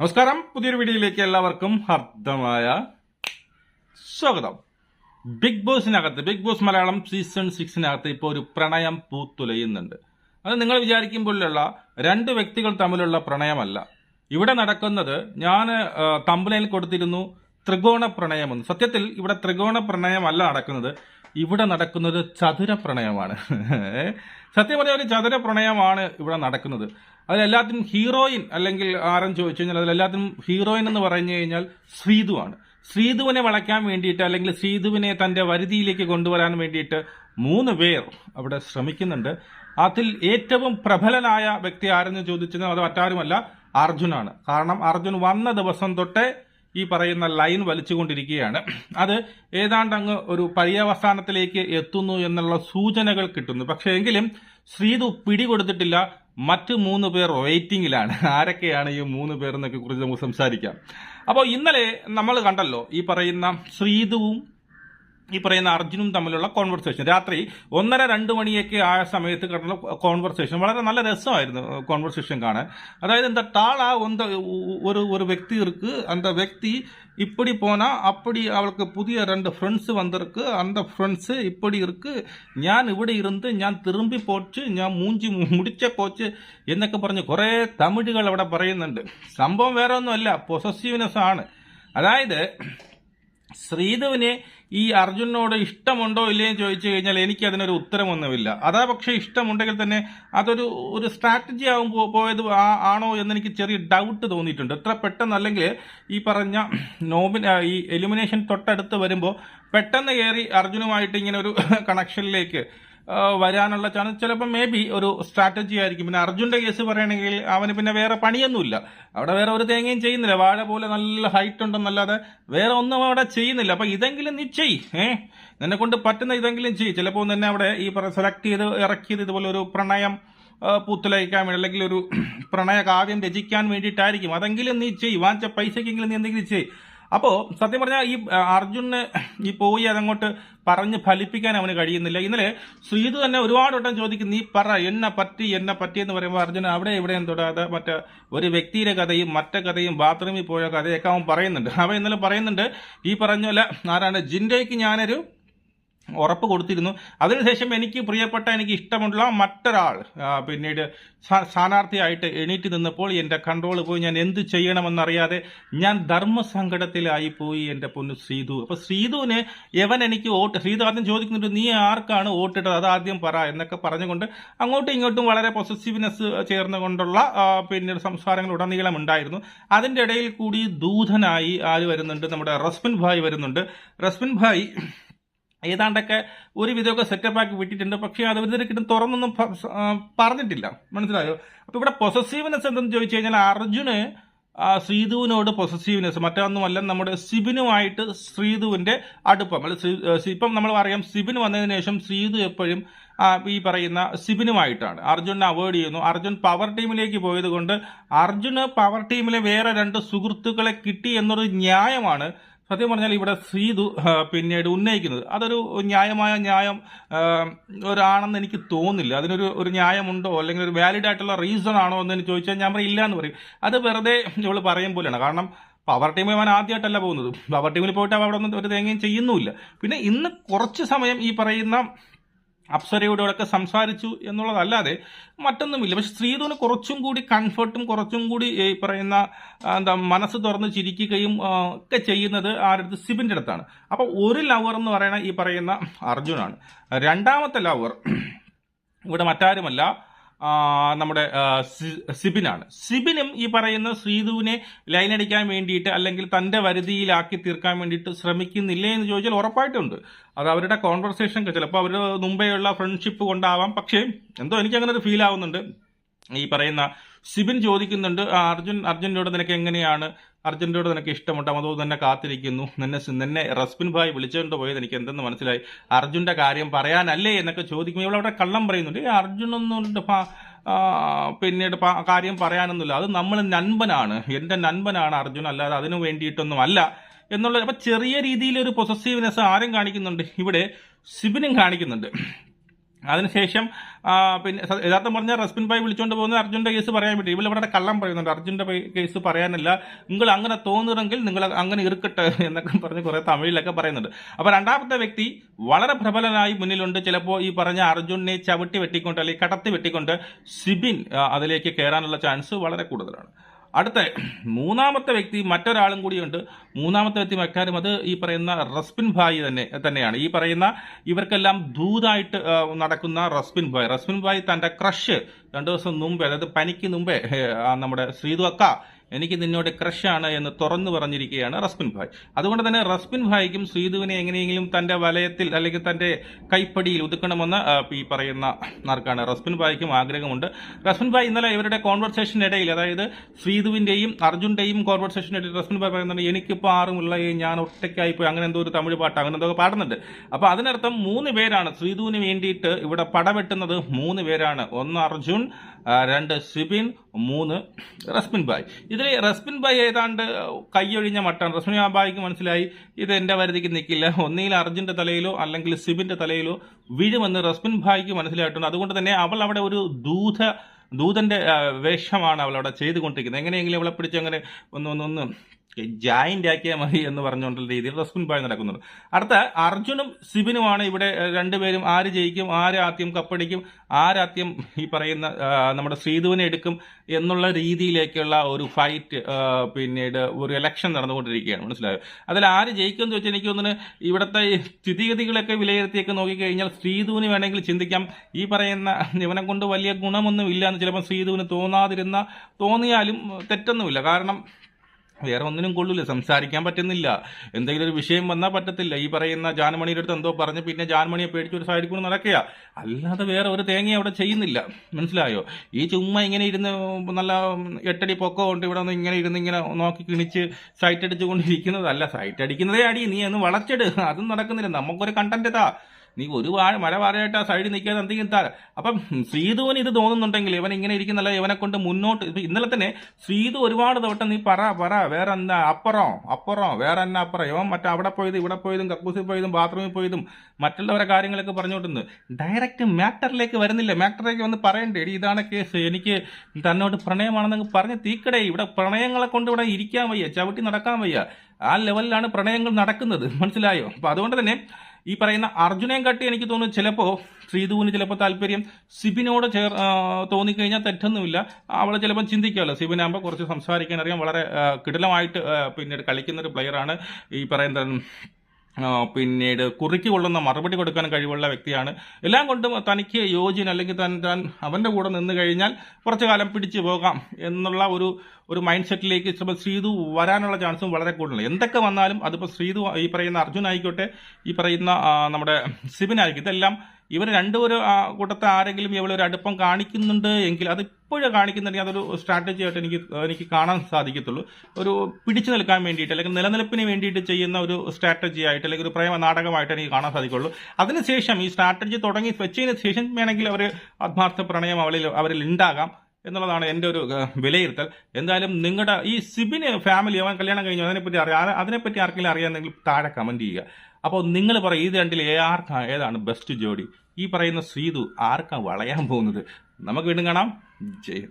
നമസ്കാരം. പുതിയൊരു വീഡിയോയിലേക്ക് എല്ലാവർക്കും ഹർദ്ദമായ സ്വാഗതം. ബിഗ് ബോസിനകത്ത് ബിഗ് ബോസ് മലയാളം സീസൺ സിക്സിനകത്ത് ഇപ്പോൾ ഒരു പ്രണയം പൂത്തുലയുന്നുണ്ട്. അത് നിങ്ങൾ വിചാരിക്കുമ്പോഴുള്ള രണ്ട് വ്യക്തികൾ തമ്മിലുള്ള പ്രണയമല്ല. ഇവിടെ നടക്കുന്നത് ഞാൻ തമ്പനയിൽ കൊടുത്തിരുന്നു ത്രികോണ പ്രണയമെന്ന്. സത്യത്തിൽ ഇവിടെ ത്രികോണ പ്രണയമല്ല നടക്കുന്നത്. ഇവിടെ നടക്കുന്നത് ചതുര പ്രണയമാണ്. സത്യം പറഞ്ഞാൽ ഒരു ചതുര പ്രണയമാണ് ഇവിടെ നടക്കുന്നത്. അതിലെല്ലാത്തിനും ഹീറോയിൻ അല്ലെങ്കിൽ ആരെന്ന് ചോദിച്ചു കഴിഞ്ഞാൽ അതിലെല്ലാത്തിനും ഹീറോയിൻ എന്ന് പറഞ്ഞു കഴിഞ്ഞാൽ ശ്രീതുവാണ് ശ്രീധുവിനെ വളയ്ക്കാൻ വേണ്ടിയിട്ട് അല്ലെങ്കിൽ ശ്രീധുവിനെ തന്റെ വരുതിയിലേക്ക് കൊണ്ടുവരാൻ വേണ്ടിയിട്ട് മൂന്ന് പേർ അവിടെ ശ്രമിക്കുന്നുണ്ട്. അതിൽ ഏറ്റവും പ്രബലനായ വ്യക്തി ആരെന്ന് ചോദിച്ചാൽ അത് മറ്റാരുമല്ല അർജുനാണ്. കാരണം അർജുൻ വന്ന ദിവസം തൊട്ടേ ഈ പറയുന്ന ലൈൻ വലിച്ചുകൊണ്ടിരിക്കുകയാണ്. അത് ഏതാണ്ട് അങ്ങ് ഒരു പര്യവസാനത്തിലേക്ക് എത്തുന്നു എന്നുള്ള സൂചനകൾ കിട്ടുന്നു. പക്ഷേ എങ്കിലും ശ്രീതു പിടികൊടുത്തിട്ടില്ല. മറ്റു മൂന്ന് പേർ വെയിറ്റിംഗിലാണ് ആരൊക്കെയാണ് ഈ മൂന്ന് പേർ എന്നൊക്കെ കുറിച്ച് നമുക്ക് സംസാരിക്കാം. അപ്പോൾ ഇന്നലെ നമ്മൾ കണ്ടല്ലോ ഈ പറയുന്ന ശ്രീതുവും ഈ പറയുന്ന അർജുനും തമ്മിലുള്ള കോൺവെർസേഷൻ രാത്രി ഒന്നര രണ്ട് മണിയൊക്കെ ആയ സമയത്ത് കിടന്ന കോൺവെർസേഷൻ വളരെ നല്ല രസമായിരുന്നു കോൺവെർസേഷൻ കാണാൻ അതായത് എന്താ ടാള ഒന്ത ஒரு ஒரு വ്യക്തി இருக்கு அந்த വ്യക്തി இப்படி போனா அப்படி அவளுக்கு புதிய ரெண்டு ஃப்ரெண்ட்ஸ் வந்திருக்கு அந்த ஃப்ரெண்ட்ஸ் இப்படி இருக்கு ഞാൻ ഇവിടെ ഇരുന്ന് ഞാൻ തിരുമ്പി പോച്ച് ഞാൻ മൂഞ്ചി മുടിച്ച പോച്ച് എന്നൊക്കെ പറഞ്ഞ് കുറേ തമിഴുകൾ അവിടെ പറയുന്നുണ്ട് സംഭവം വേറെ ഒന്നുമല്ല പൊസസീവ്നെസ് ആണ് അതായത് ശ്രീധുവിനെ ഈ അർജുനോട് ഇഷ്ടമുണ്ടോ ഇല്ലയോ ചോദിച്ചു കഴിഞ്ഞാൽ എനിക്ക് അതിനൊരു ഉത്തരമൊന്നുമില്ല. അതാ പക്ഷേ ഇഷ്ടമുണ്ടെങ്കിൽ തന്നെ അതൊരു ഒരു സ്ട്രാറ്റജി ആവും പോയത് ആണോ എന്ന് എനിക്ക് ചെറിയ ഡൗട്ട് തോന്നിയിട്ടുണ്ട്. എത്ര പെട്ടെന്നല്ലെങ്കിൽ ഈ പറഞ്ഞ നോമിൻ ഈ എലിമിനേഷൻ തൊട്ടടുത്ത് വരുമ്പോൾ പെട്ടെന്ന് കയറി അർജുനുമായിട്ട് ഇങ്ങനെ ഒരു കണക്ഷനിലേക്ക് വരാനുള്ള ചാൻസ് ചിലപ്പോൾ മേ ബി ഒരു സ്ട്രാറ്റജി ആയിരിക്കും. പിന്നെ അർജുന്റെ കേസ് പറയുകയാണെങ്കിൽ അവന് പിന്നെ വേറെ പണിയൊന്നുമില്ല. അവിടെ വേറെ ഒരു തേങ്ങയും ചെയ്യുന്നില്ല. വാഴ പോലെ നല്ല ഹൈറ്റ് ഉണ്ടെന്നല്ലാതെ വേറെ ഒന്നും അവിടെ ചെയ്യുന്നില്ല. അപ്പൊ ഇതെങ്കിലും നീ ചെയ് നിന്നെ കൊണ്ട് പറ്റുന്ന ഇതെങ്കിലും ചെയ്. ചിലപ്പോൾ തന്നെ അവിടെ ഈ സെലക്ട് ചെയ്ത് ഇറക്കിയത് ഇതുപോലെ ഒരു പ്രണയം പൂത്തുലയിക്കാൻ വേണ്ടി അല്ലെങ്കിൽ ഒരു പ്രണയ കാവ്യം രചിക്കാൻ വേണ്ടിയിട്ടായിരിക്കും. അതെങ്കിലും നീ ചെയ്. വാങ്ങിച്ച പൈസക്കെങ്കിലും നീ എന്തെങ്കിലും ചെയ്. അപ്പോ സത്യം പറഞ്ഞാൽ ഈ അർജുനെ അർജുന് ഈ പോയി അതങ്ങോട്ട് പറഞ്ഞ് ഫലിപ്പിക്കാൻ അവന് കഴിയുന്നില്ല. ഇന്നലെ ശ്രീതു തന്നെ ഒരുപാട് വട്ടം ചോദിക്കും നീ പറ എന്നെ പറ്റി എന്നെ പറ്റി എന്ന് പറയുമ്പോൾ അർജുൻ അവിടെ ഇവിടെയും തൊടാതെ മറ്റേ ഒരു വ്യക്തിയുടെ കഥയും മറ്റേ കഥയും ബാത്റൂമിൽ പോയ കഥയൊക്കെ അവൻ പറയുന്നുണ്ട്. അവൻ ഇന്നലെ പറയുന്നുണ്ട് ഈ പറഞ്ഞ പോലെ ആരാണ് ജിൻഡോയ്ക്ക് ഞാനൊരു ഉറപ്പ് കൊടുത്തിരുന്നു. അതിനുശേഷം എനിക്ക് പ്രിയപ്പെട്ട എനിക്ക് ഇഷ്ടമുള്ള മറ്റൊരാൾ പിന്നീട് സ്ഥാ- സ്ഥാനാർത്ഥിയായിട്ട് എണീറ്റ് നിന്നപ്പോൾ എന്റെ കൺട്രോൾ പോയി. ഞാൻ എന്ത് ചെയ്യണമെന്നറിയാതെ ഞാൻ ധർമ്മസങ്കടത്തിലായി പോയി എന്റെ പൊന്നു ശ്രീതു അപ്പോൾ ശ്രീതുവിന് എവൻ എനിക്ക് വോട്ട് ശ്രീതു ആദ്യം ചോദിക്കുന്നുണ്ട് നീ ആർക്കാണ് വോട്ടിട്ടത് അത് ആദ്യം പറ എന്നൊക്കെ പറഞ്ഞുകൊണ്ട് അങ്ങോട്ടും ഇങ്ങോട്ടും വളരെ പൊസസീവ്നെസ് ചേർന്നുകൊണ്ടുള്ള പിന്നീട് സംസാരങ്ങൾ ഉടനീളം ഉണ്ടായിരുന്നു. അതിന്റെ ഇടയിൽ കൂടി ദൂതനായി ആര് വരുന്നുണ്ട്? നമ്മുടെ റസ്മിൻ ഭായ് വരുന്നുണ്ട്. റസ്മിൻ ഭായ് ഏതാണ്ടൊക്കെ ഒരു വിധമൊക്കെ സെറ്റപ്പ് ആക്കി വിട്ടിട്ടുണ്ട്. പക്ഷേ അത് ഇവരിക്കിട്ടും തുറന്നൊന്നും പറഞ്ഞിട്ടില്ല. മനസ്സിലായോ? അപ്പോൾ ഇവിടെ പൊസസീവ്നെസ് എന്തെന്ന് ചോദിച്ചു കഴിഞ്ഞാൽ അർജുന് ശ്രീധുവിനോട് പൊസസീവ്നെസ് മറ്റൊന്നുമല്ല നമ്മുടെ സിബിനുമായിട്ട് ശ്രീധുവിന്റെ അടുപ്പം. അല്ല ഇപ്പം നമ്മൾ പറയാം സിബിന് വന്നതിന് ശേഷം ശ്രീധു എപ്പോഴും ഈ പറയുന്ന സിബിനുമായിട്ടാണ്. അർജുനെ അവോയ്ഡ് ചെയ്യുന്നു. അർജുൻ പവർ ടീമിലേക്ക് പോയത് കൊണ്ട് അർജുന് പവർ ടീമിലെ വേറെ രണ്ട് സുഹൃത്തുക്കളെ കിട്ടി എന്നൊരു ന്യായമാണ് സത്യം പറഞ്ഞാൽ ഇവിടെ സീതു പിന്നീട് ഉന്നയിക്കുന്നത്. അതൊരു ന്യായമായ ന്യായം ഒരാണെന്ന് എനിക്ക് തോന്നുന്നില്ല. അതിനൊരു ഒരു ന്യായമുണ്ടോ? അല്ലെങ്കിൽ ഒരു വാലിഡ് ആയിട്ടുള്ള റീസൺ ആണോ എന്ന് ചോദിച്ചാൽ ഞാൻ പറയും ഇല്ല എന്ന് പറയും. അത് വെറുതെ ഇവൾ പറയും പോലെയാണ്. കാരണം പവർ ടീമിൽ അവൻ ആദ്യമായിട്ടല്ല പോകുന്നത്. പവർ ടീമിൽ പോയിട്ട് അവിടെ ഒന്നും ഒരു തേങ്ങയും ചെയ്യുന്നുമില്ല. പിന്നെ ഇന്ന് കുറച്ച് സമയം ഈ പറയുന്ന അപ്സരയോടൊക്കെ സംസാരിച്ചു എന്നുള്ളതല്ലാതെ മറ്റൊന്നുമില്ല. പക്ഷെ ശ്രീധുവിന് കുറച്ചും കൂടി കംഫർട്ടും കുറച്ചും കൂടി ഈ പറയുന്ന എന്താ മനസ്സ് തുറന്ന് ചിരിക്കുകയും ഒക്കെ ചെയ്യുന്നത് ആരുടെ സിബിന്റെ അടുത്താണ്. അപ്പോൾ ഒരു ലവർ എന്ന് പറയുന്ന ഈ പറയുന്ന അർജുനാണ്. രണ്ടാമത്തെ ലവർ ഇവിടെ മറ്റാരുമല്ല നമ്മുടെ സിബിനാണ്. സിബിനും ഈ പറയുന്ന ശ്രീധുവിനെ ലൈനടിക്കാൻ വേണ്ടിയിട്ട് അല്ലെങ്കിൽ തന്റെ വരുതിയിലാക്കി തീർക്കാൻ വേണ്ടിയിട്ട് ശ്രമിക്കുന്നില്ലേ എന്ന് ചോദിച്ചാൽ ഉറപ്പായിട്ടുണ്ട്. അത് അവരുടെ കോൺവെർസേഷൻ ചിലപ്പോൾ അവരുടെ മുമ്പേയുള്ള ഫ്രണ്ട്ഷിപ്പ് കൊണ്ടാവാം. പക്ഷേ എന്തോ എനിക്കങ്ങനെ ഒരു ഫീൽ ആവുന്നുണ്ട്. ഈ പറയുന്ന സിബിൻ ചോദിക്കുന്നുണ്ട് "ആ, അർജുൻ അർജുനോട് നിനക്ക് എങ്ങനെയാണ്? അർജുനോട് നിനക്ക് ഇഷ്ടമുണ്ട് അതോ തന്നെ കാത്തിരിക്കുന്നു? നിന്നെ നിന്നെ റസ്ബിൻ ഭായ് വിളിച്ചുകൊണ്ട് പോയത് എനിക്ക് എന്തെന്ന് മനസ്സിലായി? അർജുന്റെ കാര്യം പറയാനല്ലേ എന്നൊക്കെ ചോദിക്കുമ്പോൾ ഇവളവിടെ കള്ളം പറയുന്നുണ്ട്. ഈ പ- പിന്നീട് കാര്യം പറയാനൊന്നുമില്ല. അത് നമ്മൾ നൻപനാണ്. എന്റെ നൻപനാണ് അർജുൻ. അല്ലാതെ അതിനു വേണ്ടിയിട്ടൊന്നും അല്ല. എന്നുള്ള അപ്പൊ ചെറിയ രീതിയിൽ ഒരു പൊസസീവ്നെസ് ആരും കാണിക്കുന്നുണ്ട്. ഇവിടെ സിബിനും കാണിക്കുന്നുണ്ട്. അതിനുശേഷം പിന്നെ യഥാർത്ഥം പറഞ്ഞാൽ റസ്പിൻ ഭായി വിളിച്ചുകൊണ്ട് പോകുന്നത് അർജുന്റെ കേസ് പറയാൻ പറ്റും ഇവിടെ ഇവിടെ കള്ളം പറയുന്നുണ്ട്. അർജുന്റെ കേസ് പറയാനല്ല. നിങ്ങൾ അങ്ങനെ തോന്നുന്നെങ്കിൽ നിങ്ങൾ അങ്ങനെ ഇറുക്കട്ടെ എന്നൊക്കെ പറഞ്ഞ് കുറേ തമിഴിലൊക്കെ പറയുന്നുണ്ട്. അപ്പോൾ രണ്ടാമത്തെ വ്യക്തി വളരെ പ്രബലനായി മുന്നിലുണ്ട്. ചിലപ്പോൾ ഈ പറഞ്ഞ അർജുനെ ചവിട്ടി വെട്ടിക്കൊണ്ട് അല്ലെങ്കിൽ കടത്തി വെട്ടിക്കൊണ്ട് സിബിൻ അതിലേക്ക് കയറാനുള്ള ചാൻസ് വളരെ കൂടുതലാണ്. അടുത്ത മൂന്നാമത്തെ വ്യക്തി മറ്റൊരാളും കൂടിയുണ്ട്. മൂന്നാമത്തെ വ്യക്തി മറ്റാരും അത് ഈ പറയുന്ന റസ്പിൻ ഭായി തന്നെ തന്നെയാണ്. ഈ പറയുന്ന ഇവർക്കെല്ലാം ദൂതായിട്ട് നടക്കുന്ന റസ്പിൻ ഭായ്. റസ്പിൻ ഭായ് തന്റെ ക്രഷ് രണ്ടു ദിവസം മുമ്പേ അതായത് പനിക്ക് മുമ്പേ നമ്മുടെ ശ്രീതു അക്ക എനിക്ക് നിന്നോട് ക്രഷാണ് എന്ന് തുറന്നു പറഞ്ഞിരിക്കുകയാണ് റസ്പിൻ ഭായ്. അതുകൊണ്ട് തന്നെ റസ്പിൻ ഭായിക്കും ശ്രീധുവിനെ എങ്ങനെയെങ്കിലും തന്റെ വലയത്തിൽ അല്ലെങ്കിൽ തന്റെ കൈപ്പടിയിൽ ഒതുക്കണമെന്ന് ഈ പറയുന്ന ആർക്കാണ് റസ്പിൻ ഭായിക്കും ആഗ്രഹമുണ്ട്. റസ്പിൻ ഭായ് ഇന്നലെ ഇവരുടെ കോൺവെർസേഷനിടയിൽ അതായത് ശ്രീധുവിന്റെയും അർജുന്റെയും കോൺവെർസേഷനിടയിൽ റസ്പിൻ ഭായ് പറയുന്നുണ്ട് എനിക്കിപ്പോൾ ആറും ഈ ഞാൻ ഒറ്റയ്ക്കായി പോയി. അങ്ങനെ എന്തോ ഒരു തമിഴ് പാട്ട് അങ്ങനെ എന്തോ പാടുന്നുണ്ട്. അപ്പൊ അതിനർത്ഥം മൂന്ന് പേരാണ് ശ്രീധുവിന് വേണ്ടിയിട്ട് ഇവിടെ പടവെട്ടുന്നത് മൂന്ന് പേരാണ്. ഒന്ന് അർജുൻ രണ്ട് സിബിൻ മൂന്ന് റസ്മിൻ ബായ് ഇതിൽ റസ്മിൻ ബൈ ഏതാണ്ട് കൈയൊഴിഞ്ഞ മട്ടാണ്. റസ്മിൻ ബായിക്ക് മനസ്സിലായി ഇത് എന്റെ വരുതിക്ക് നിൽക്കില്ല ഒന്നിയിൽ അർജുന്റെ തലയിലോ അല്ലെങ്കിൽ സിബിന്റെ തലയിലോ വീഴുമെന്ന് റസ്മിൻ ഭായിക്ക് മനസ്സിലായിട്ടുണ്ട്. അതുകൊണ്ട് തന്നെ അവൾ അവിടെ ഒരു ദൂത ദൂതന്റെ വേഷമാണ് അവൾ അവിടെ ചെയ്തുകൊണ്ടിരിക്കുന്നത്. എങ്ങനെയെങ്കിലും അവളെ പിടിച്ച് അങ്ങനെ ഒന്ന് ഒന്ന് ഒന്ന് ജായിന്റ് ആക്കിയാൽ മതി എന്ന് പറഞ്ഞുകൊണ്ടുള്ള രീതിയിൽ റസ്മിൻ ഭായ് നടക്കുന്നുണ്ട്. അടുത്ത അർജുനും സിബിനുമാണ് ഇവിടെ രണ്ടുപേരും ആര് ജയിക്കും ആര് ആദ്യം കപ്പടിക്കും ആരാദ്യം ഈ പറയുന്ന നമ്മുടെ ശ്രീധുവിനെ എടുക്കും എന്നുള്ള രീതിയിലേക്കുള്ള ഒരു ഫൈറ്റ് പിന്നീട് ഒരു ഇലക്ഷൻ നടന്നുകൊണ്ടിരിക്കുകയാണ്. മനസ്സിലായോ? അതിൽ ആര് ജയിക്കും എന്ന് വെച്ചാൽ എനിക്ക് തോന്നുന്നു ഇവിടുത്തെ സ്ഥിതിഗതികളൊക്കെ വിലയിരുത്തിയൊക്കെ നോക്കിക്കഴിഞ്ഞാൽ ശ്രീധുവിന് വേണമെങ്കിൽ ചിന്തിക്കാം. ഈ പറയുന്ന ഇവനെ കൊണ്ട് വലിയ ഗുണമൊന്നും ഇല്ല എന്ന് ചിലപ്പോൾ ശ്രീധുവിന് തോന്നാതിരുന്ന തോന്നിയാലും തെറ്റൊന്നുമില്ല. കാരണം വേറെ ഒന്നിനും കൊള്ളില്ല സംസാരിക്കാൻ പറ്റുന്നില്ല. എന്തെങ്കിലും ഒരു വിഷയം വന്നാൽ പറ്റത്തില്ല. ഈ പറയുന്ന ജാൻമണിയുടെ അടുത്ത് എന്തോ പറഞ്ഞ് പിന്നെ ജാൻമണിയെ പേടിച്ച് ഒരു സൈഡിൽ കൂടെ നടക്കുക അല്ലാതെ വേറെ ഒരു തേങ്ങ അവിടെ ചെയ്യുന്നില്ല. മനസ്സിലായോ? ഈ ചുമ്മാ ഇങ്ങനെ ഇരുന്ന് നല്ല എട്ടടി പൊക്കം കൊണ്ട് ഇവിടെ ഒന്ന് ഇങ്ങനെ ഇരുന്ന് ഇങ്ങനെ നോക്കി കിണിച്ച് സൈറ്റ് അടിച്ചുകൊണ്ടിരിക്കുന്നതല്ല. സൈറ്റ് അടിക്കുന്നതേ അടി. നീ ഒന്ന് വളച്ചെടു. അതും നടക്കുന്നില്ല. നമുക്കൊരു കണ്ടന്റ് താ. നീ ഒരു വാഴ മഴ വാഴയായിട്ട് ആ സൈഡിൽ നിൽക്കാതെ എന്തെങ്കിലും താര അപ്പം ശ്രീധുവിന് ഇത് തോന്നുന്നുണ്ടെങ്കിൽ ഇവൻ ഇങ്ങനെ ഇരിക്കുന്നല്ല ഇവനെ കൊണ്ട് മുന്നോട്ട് ഇന്നലെ തന്നെ ശ്രീധു ഒരുപാട് തവട്ടം നീ പറ പറ വേറെ എന്താ അപ്പുറം അപ്പുറം വേറെ എന്നാ അപ്പുറം? ഇവൻ മറ്റേ അവിടെ പോയത് ഇവിടെ പോയതും കക്കൂസിൽ പോയതും ബാത്റൂമിൽ പോയതും മറ്റുള്ളവരെ കാര്യങ്ങളൊക്കെ പറഞ്ഞുകൊണ്ടിരുന്നു ഡയറക്റ്റ് മാറ്ററിലേക്ക് വരുന്നില്ല. മാറ്ററിലേക്ക് വന്ന് പറയണ്ടേ എടി ഇതാണ് കേസ് എനിക്ക് തന്നോട് പ്രണയമാണെന്നൊക്കെ പറഞ്ഞ് തീക്കടേ. ഇവിടെ പ്രണയങ്ങളെ കൊണ്ട് ഇവിടെ ഇരിക്കാൻ വയ്യ. ചവിട്ടി നടക്കാൻ വയ്യ. ആ ലെവലിലാണ് പ്രണയങ്ങൾ നടക്കുന്നത്. മനസ്സിലായോ? അപ്പൊ അതുകൊണ്ട് തന്നെ ഈ പറയുന്ന അർജുനയും കട്ടി എനിക്ക് തോന്നുന്നു ചിലപ്പോൾ ശ്രീധുവിന് ചിലപ്പോൾ താല്പര്യം സിബിനോട് ചേർ തോന്നിക്കഴിഞ്ഞാൽ തെറ്റൊന്നുമില്ല. അവൾ ചിലപ്പോൾ ചിന്തിക്കുമല്ലോ. സിബിനാകുമ്പോൾ കുറച്ച് സംസാരിക്കാൻ അറിയാം. വളരെ കിടിലമായിട്ട് പിന്നീട് കളിക്കുന്ന ഒരു പ്ലെയറാണ് ഈ പറയുന്ന പിന്നീട് കുറിക്ക് കൊള്ളുന്ന മറുപടി കൊടുക്കാൻ കഴിവുള്ള വ്യക്തിയാണ്. എല്ലാം കൊണ്ടും തനിക്ക് യോജിൻ അല്ലെങ്കിൽ താൻ താൻ അവന്റെ കൂടെ നിന്ന് കഴിഞ്ഞാൽ കുറച്ചു കാലം പിടിച്ചു പോകാം എന്നുള്ള ഒരു ഒരു മൈൻഡ് സെറ്റിലേക്ക് ചിലപ്പോൾ ശ്രീതു വരാനുള്ള ചാൻസും വളരെ കൂടുതലാണ്. എന്തൊക്കെ വന്നാലും അതിപ്പോൾ ശ്രീതു ഈ പറയുന്ന അർജുൻ ആയിക്കോട്ടെ ഈ പറയുന്ന നമ്മുടെ സിബിൻ ആയിക്കോട്ടെ ഇതെല്ലാം ഇവർ രണ്ടുപേരും ആ കൂട്ടത്തെ ആരെങ്കിലും ഇവിടെ ഒരു അടുപ്പം കാണിക്കുന്നുണ്ട് എങ്കിൽ ഇപ്പോഴും കാണിക്കുന്നുണ്ടെങ്കിൽ അതൊരു സ്ട്രാറ്റജി ആയിട്ട് എനിക്ക് എനിക്ക് കാണാൻ സാധിക്കത്തുള്ളൂ. ഒരു പിടിച്ചു നിൽക്കാൻ വേണ്ടിയിട്ട് അല്ലെങ്കിൽ നിലനിൽപ്പിന് വേണ്ടിയിട്ട് ചെയ്യുന്ന ഒരു സ്ട്രാറ്റജി ആയിട്ട് അല്ലെങ്കിൽ ഒരു പ്രേമ നാടകമായിട്ട് എനിക്ക് കാണാൻ സാധിക്കുള്ളൂ. അതിനുശേഷം ഈ സ്ട്രാറ്റജി തുടങ്ങി വെച്ചതിന് ശേഷം വേണമെങ്കിൽ അവർ ആത്മാർത്ഥ പ്രണയം അവളിൽ അവരിൽ ഉണ്ടാകാം എന്നുള്ളതാണ് എന്റെ ഒരു വിലയിരുത്തൽ. എന്തായാലും നിങ്ങളുടെ ഈ സിബിന് ഫാമിലി അവൻ കല്യാണം കഴിഞ്ഞു. അതിനെപ്പറ്റി അറിയാം. അതിനെപ്പറ്റി ആർക്കെങ്കിലും അറിയാമെങ്കിൽ താഴെ കമന്റ് ചെയ്യുക. അപ്പോൾ നിങ്ങൾ പറയും ഇത് രണ്ടിൽ ആർക്കാ ഏതാണ് ബെസ്റ്റ് ജോഡി? ഈ പറയുന്ന ശ്രീതു ആർക്കാ വളയാൻ പോകുന്നത്? നമുക്ക് വീണ്ടും കാണാം. ജയ്.